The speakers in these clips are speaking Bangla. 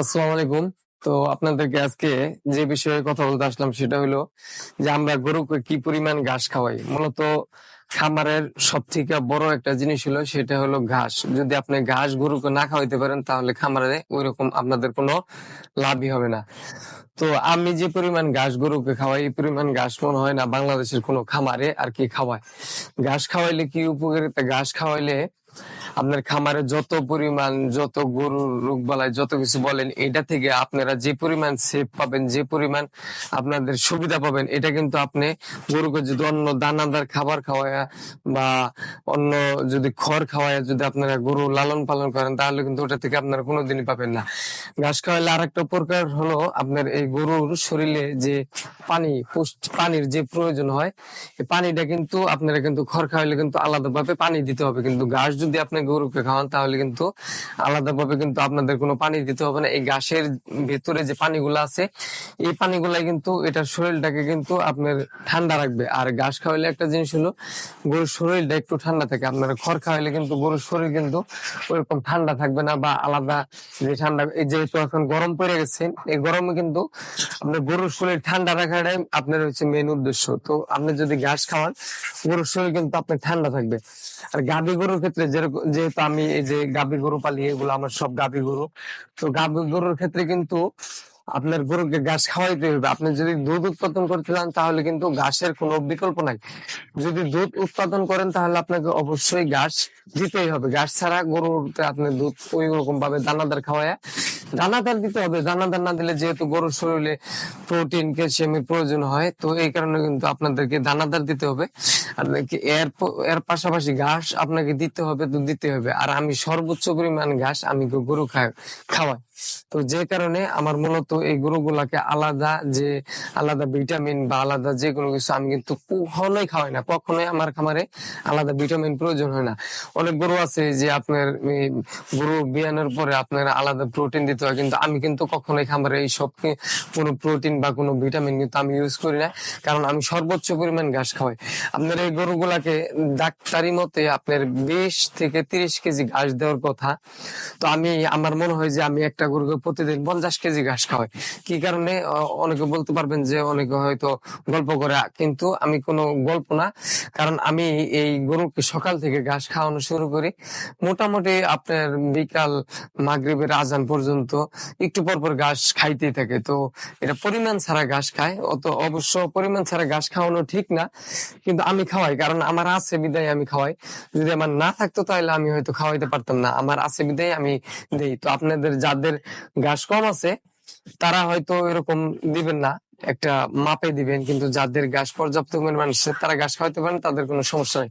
আসসালামু আলাইকুম। তো আপনাদেরকে আজকে যে বিষয়ে কথা বলতে আসলাম সেটা হলো যে আমরা গরুকে কি পরিমাণ ঘাস খাওয়াই। মূলত খামারের সব থেকে বড় একটা জিনিস হলো সেটা হলো ঘাস। যদি আপনি ঘাস গরুকে না খাওয়াইতে পারেন তাহলে খামারে ওই রকম আপনাদের কোনো লাভই হবে না। তো আমি যে পরিমাণ ঘাস গরুকে খাওয়াই পরিমাণ ঘাস মনে হয় না বাংলাদেশের কোনো খামারে আর কি খাওয়ায়। ঘাস খাওয়াইলে কি উপকারিতা? ঘাস খাওয়াইলে আপনার খামারে যত পরিমাণ, যত গরুর রোগ বালাই যত কিছু বলেন, এটা থেকে আপনারা যে পরিমাণ সেফ পাবেন, যে পরিমাণ আপনাদের সুবিধা পাবেন, এটা কিন্তু আপনি গরুকে যদি অন্য দানাদার খাবার খাওয়ায় বা অন্য যদি খড় খাওয়ায় যদি আপনারা গরু লালন পালন করেন, তাহলে কিন্তু ওটা থেকে আপনারা কোনোদিনই পাবেন না। ঘাস খাওয়াইলে আরেকটা প্রকার হলো আপনার এই গরুর শরীরে যে পানি পানির যে প্রয়োজন হয়, এই পানিটা কিন্তু আপনারা কিন্তু খড় খাওয়াইলে কিন্তু আলাদাভাবে পানি দিতে হবে। কিন্তু ঘাস যদি আপনি গরুকে খাওয়ান, তাহলে কিন্তু আলাদাভাবে কিন্তু আপনাদের কোনো পানি দিতে হবে না। এই ঘাসের ভেতরে যে পানিগুলো আছে, এই পানিগুলাই কিন্তু এটার শরীরটাকে কিন্তু আপনার ঠান্ডা রাখবে। আর ঘাস খাওয়াইলে একটা জিনিস হলো, গরুর শরীরটা একটু ঠান্ডা থাকে। আপনারা খড় খাওয়াইলে কিন্তু গরুর শরীর কিন্তু ওইরকম ঠান্ডা থাকবে না বা আলাদা যে ঠান্ডা, এই যেহেতু এখন গরম পড়ে গেছে, এই গরমে কিন্তু আপনার গরুর শরীর ঠান্ডা রাখাটাই আপনার হচ্ছে মেন উদ্দেশ্য। তো আপনি যদি ঘাস খাওয়ান, গরুর শরীর কিন্তু আপনার ঠান্ডা থাকবে। আর গাভী গরুর ক্ষেত্রে যেহেতু আমি এই যে গাভী গরু পালি এগুলো আমার সব গাভী গরু। তো গাভী গরুর ক্ষেত্রে কিন্তু আপনার গরুকে ঘাস খাওয়াইতে হবে। আপনি যদি দুধ উৎপাদন করতে তাহলে কিন্তু ঘাসের কোনো বিকল্প নাই। যদি দুধ উৎপাদন করেন, তাহলে আপনাকে অবশ্যই ঘাস দিতেই হবে। ঘাস ছাড়া গরুতে আপনি দুধ ওই রকম ভাবে দানাদার খাওয়ায় দানাদার দিতে হবে। দানাদার না দিলে যেহেতু গরুর শরীরে প্রোটিন ক্যালসিয়ামের প্রয়োজন হয়, তো এই কারণে কিন্তু আপনাদেরকে দানাদার দিতে হবে। আর এর এর পাশাপাশি ঘাস আপনাকে দিতে হবে তো দিতে হবে। আর আমি সর্বোচ্চ পরিমাণ ঘাস আমি গরু খাওয়াই। তো যে কারণে আমার মূলত এই গরুগুলাকে আলাদা যে, আলাদা ভিটামিন বা আলাদা যে কোনো কিছু আমি কিন্তু কখনোই খাওয়াই না, কখনোই আমার খামারে আলাদা ভিটামিন প্রয়োজন হয় না। অনেক গরু আছে যে আপনার গরু বিয়ানোর পরে আপনার আলাদা প্রোটিন দিতে হয়, কিন্তু আমি কিন্তু কখনোই খামারে এই সব কোনো প্রোটিন বা কোনো ভিটামিন কিন্তু আমি ইউজ করি না, কারণ আমি সর্বোচ্চ পরিমাণ ঘাস খাওয়াই। আপনার এই গরুগুলাকে ডাক্তারি মতে আপনার বিশ থেকে তিরিশ কেজি ঘাস দেওয়ার কথা। তো আমি, আমার মনে হয় যে আমি একটা গরুকে প্রতিদিন পঞ্চাশ কেজি ঘাস খাওয়াই কি কারণে? অনেকে বলতে পারবেন যে অনেকে হয়তো গল্প করে, কিন্তু আমি কোনো গল্প না। কারণ আমি এই গরুকে সকাল থেকে ঘাস খাওয়ানো শুরু করি। মোটামুটি আপনার বিকাল মাগরিবের আজান পর্যন্ত একটু পর পর ঘাস খাইতেই থাকে। তো এটা পরিমাণ ছাড়া ঘাস খায়। অত অবশ্য পরিমাণ ছাড়া ঘাস খাওয়ানো ঠিক না, কিন্তু আমি খাওয়াই। কারণ আমার আছে বিদায়, আমি খাওয়াই। যদি আমার না থাকতো তাহলে আমি হয়তো খাওয়াইতে পারতাম না। আমার আছে বিদায়, আমি দেই। তো আপনাদের যাদের ঘাস কম আছে, তারা হয়তো এরকম দিবেন না, একটা মাপে দিবেন, কিন্তু যাদের ঘাস পর্যাপ্ত পরিমাণ তারা ঘাস খাওয়াতে পারেন, তাদের কোনো সমস্যা নেই।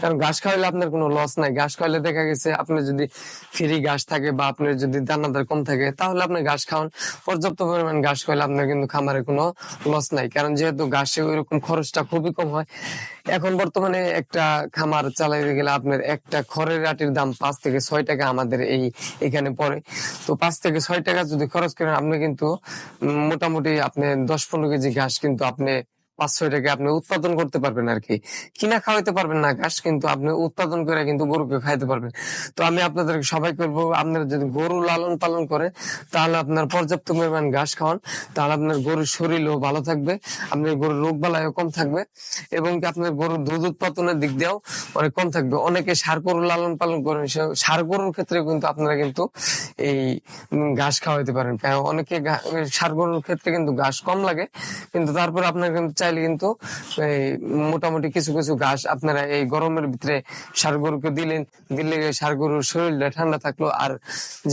কারণ ঘাস খাওয়াইলে আপনার কোনো লস নাই। ঘাস খাওয়াইলে দেখা গেছে আপনার যদি ফ্রি ঘাস থাকে বা আপনার যদি দানাদার কম থাকে, তাহলে আপনি ঘাস খাওয়ান। পর্যাপ্ত পরিমাণ ঘাস খাওয়াইলে আপনার কিন্তু খামারে কোনো লস নাই। কারণ যেহেতু ঘাসে ওইরকম খরচটা খুবই কম হয় এখন বর্তমানে একটা খামার চালাইতে গেলে আপনার একটা খড়ের আটির দাম পাঁচ থেকে ছয় টাকা আমাদের এই, এখানে পড়ে। তো পাঁচ থেকে ছয় টাকা যদি খরচ করেন, আপনি কিন্তু মোটামুটি আপনি দশ পনেরো কেজি ঘাস কিন্তু আপনি পাঁচ ছয় টাকা আপনি উৎপাদন করতে পারবেন আর কি। কিনা খাওয়াইতে পারবেন না ঘাস, কিন্তু আপনি উৎপাদন করে কিন্তু গরুকে খাইতে পারবেন। তো আমি আপনাদের সবাই করব আপনারা যদি গরু লালন পালন করে, তাহলে আপনার পর্যাপ্ত পরিমাণ ঘাস খাওয়ান। তাহলে আপনার গরুর শরীরও ভালো থাকবে, আপনার গরুর রোগ বালাইও কম থাকবে এবং আপনার গরুর দুধ উৎপাদনের দিক দিয়েও অনেক কম থাকবে। অনেকে সার গরু লালন পালন করেন সার গরুর ক্ষেত্রে কিন্তু আপনারা কিন্তু এই ঘাস খাওয়াইতে পারেন। অনেকে সার গরুর ক্ষেত্রে কিন্তু ঘাস কম লাগে, কিন্তু তারপর আপনার কিন্তু চাইলে কিন্তু মোটামুটি কিছু কিছু ঘাস আপনারা এই গরমের ভিতরে সার গরুকে দিলেন, দিলে সার গরুর শরীরটা ঠান্ডা থাকল। আর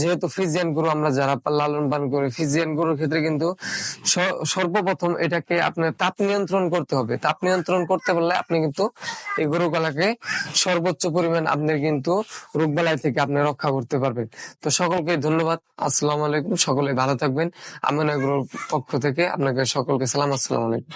যেহেতু ফিজিয়ান গরু আমরা যারা লালন পালন করি, ফিজিয়ান গরুর ক্ষেত্রে কিন্তু সর্বপ্রথম এটাকে আপনার তাপ নিয়ন্ত্রণ করতে হবে। তাপ নিয়ন্ত্রণ করতে পারলে আপনি কিন্তু এই গরুগুলাকে সর্বোচ্চ পরিমাণ আপনার কিন্তু রোগবালাই থেকে আপনি রক্ষা করতে পারবেন। তো সকলকে ধন্যবাদ। আসসালামু আলাইকুম। সকলে ভালো থাকবেন। আমিন পক্ষ থেকে আপনাকে সকলকে সালাম। আসসালামু আলাইকুম।